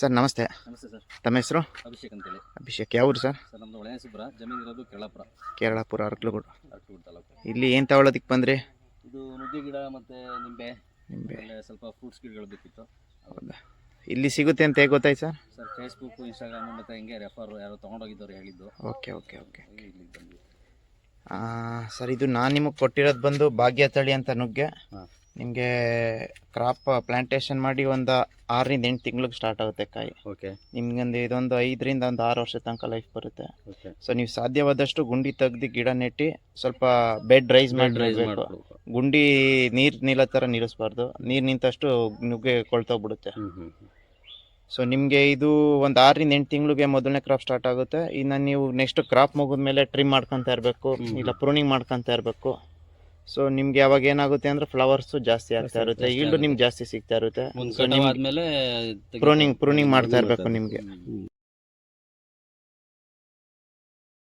Sir ನಮಸ್ತೆ. ನಮಸ್ತೆ sir. ತಮ್ಮ ಹೆಸರು? ಅಭಿಷೇಕ್ ಅಂತೇಳಿ. ಅಭಿಷೇಕ್ ಯಾವೂರು ಸರ್? ಸರ್ ನಮ್ಮದು ಒಳನೇಸಿಪುರ ಜಮೀನು ಇರೋದು ಕೇರಳಪುರ. ಕೇರಳಪುರ ಅರ್ಕಲಗೂಡು. ತಾಲೂಕು. ಇಲ್ಲಿ ಏನು ತಗೊಳ್ಳೋದಕ್ಕೆ ಬಂದ್ರಿ? ಇದು ನುಗ್ಗೆ ಗಿಡ ಮತ್ತು ನಿಂಬೆ ನಿಂಬೆ. ಆಮೇಲೆ ಸ್ವಲ್ಪ ಫ್ರೂಟ್ಸ್ ಗಿಡಗಳು ಬೇಕಿತ್ತು. ಹೌದಾ? ಇಲ್ಲಿ ಸಿಗುತ್ತೆ ಅಂತ ಹೇಗೆ ಗೊತ್ತಾಯ್ತು ಸರ್? ಸರ್ ಫೇಸ್ಬುಕ್ ಇನ್ಸ್ಟಾಗ್ರಾಮ್ ಮತ್ತು ಹಿಂಗೆ ರೆಫರ್ ಯಾರೋ ತೊಗೊಂಡೋಗಿದ್ದವ್ರು ಹೇಳಿದ್ದು. Okay okay okay. ಬಂದ್ವಿ. ಸರ್ ಇದು ನಾನು ನಿಮಗೆ ಕೊಟ್ಟಿರೋದು ಬಂದು ಭಾಗ್ಯ ತಳಿ ಅಂತ ನುಗ್ಗೆ. ನಿಮಗೆ ಕ್ರಾಪ್ ಪ್ಲಾಂಟೇಶನ್ ಮಾಡಿ ಒಂದು ಆರರಿಂದ ಎಂಟು ತಿಂಗಳಿಗೆ ಸ್ಟಾರ್ಟ್ ಆಗುತ್ತೆ ಕಾಯಿ. ಓಕೆ ನಿಮ್ಗೊಂದು ಇದೊಂದು ಐದರಿಂದ ಒಂದು ಆರು ವರ್ಷ ತನಕ ಲೈಫ್ ಬರುತ್ತೆ. ಓಕೆ ಸೊ ನೀವು ಸಾಧ್ಯವಾದಷ್ಟು ಗುಂಡಿ ತೆಗ್ದು ಗಿಡ ನೆಟ್ಟಿ ಸ್ವಲ್ಪ ಬೆಡ್ ರೈಸ್ ಮಾಡಿ ಗುಂಡಿ ನೀರು ನಿಲ್ಲೋ ಥರ ನಿಲ್ಲಿಸ್ಬಾರ್ದು ನೀರು ನಿಂತಷ್ಟು ನುಗ್ಗೆ ಕೊಳ್ತೋಗ್ಬಿಡುತ್ತೆ ಸೊ ನಿಮಗೆ ಇದು ಒಂದು ಆರರಿಂದ ಎಂಟು ತಿಂಗಳಿಗೆ ಮೊದಲನೇ ಕ್ರಾಪ್ ಸ್ಟಾರ್ಟ್ ಆಗುತ್ತೆ. ಇನ್ನು ನೀವು ನೆಕ್ಸ್ಟ್ ಕ್ರಾಪ್ ಮುಗಿದ್ಮೇಲೆ ಟ್ರಿಮ್ ಮಾಡ್ಕೊತಾ ಇರಬೇಕು. ಇಲ್ಲ ಪ್ರೂನಿಂಗ್ ಮಾಡ್ಕೊತಾ ಇರಬೇಕು. ಸೊ ನಿಮ್ಗೆ ಯಾವಾಗ ಏನಾಗುತ್ತೆ ಅಂದ್ರೆ ಫ್ಲವರ್ಸ್ ಜಾಸ್ತಿ ಆಗ್ತಾ ಇರುತ್ತೆ. ಈಲ್ಡು ನಿಮ್ಗೆ ಜಾಸ್ತಿ ಸಿಗ್ತಾ ಇರುತ್ತೆ. ಸೊ So, ನಿಮ್ಗೆ ಆದ್ಮೇಲೆ ಪ್ರೂನಿಂಗ್ ಪ್ರೂನಿಂಗ್ ಮಾಡ್ತಾ ಇರಬೇಕು ನಿಮಗೆ.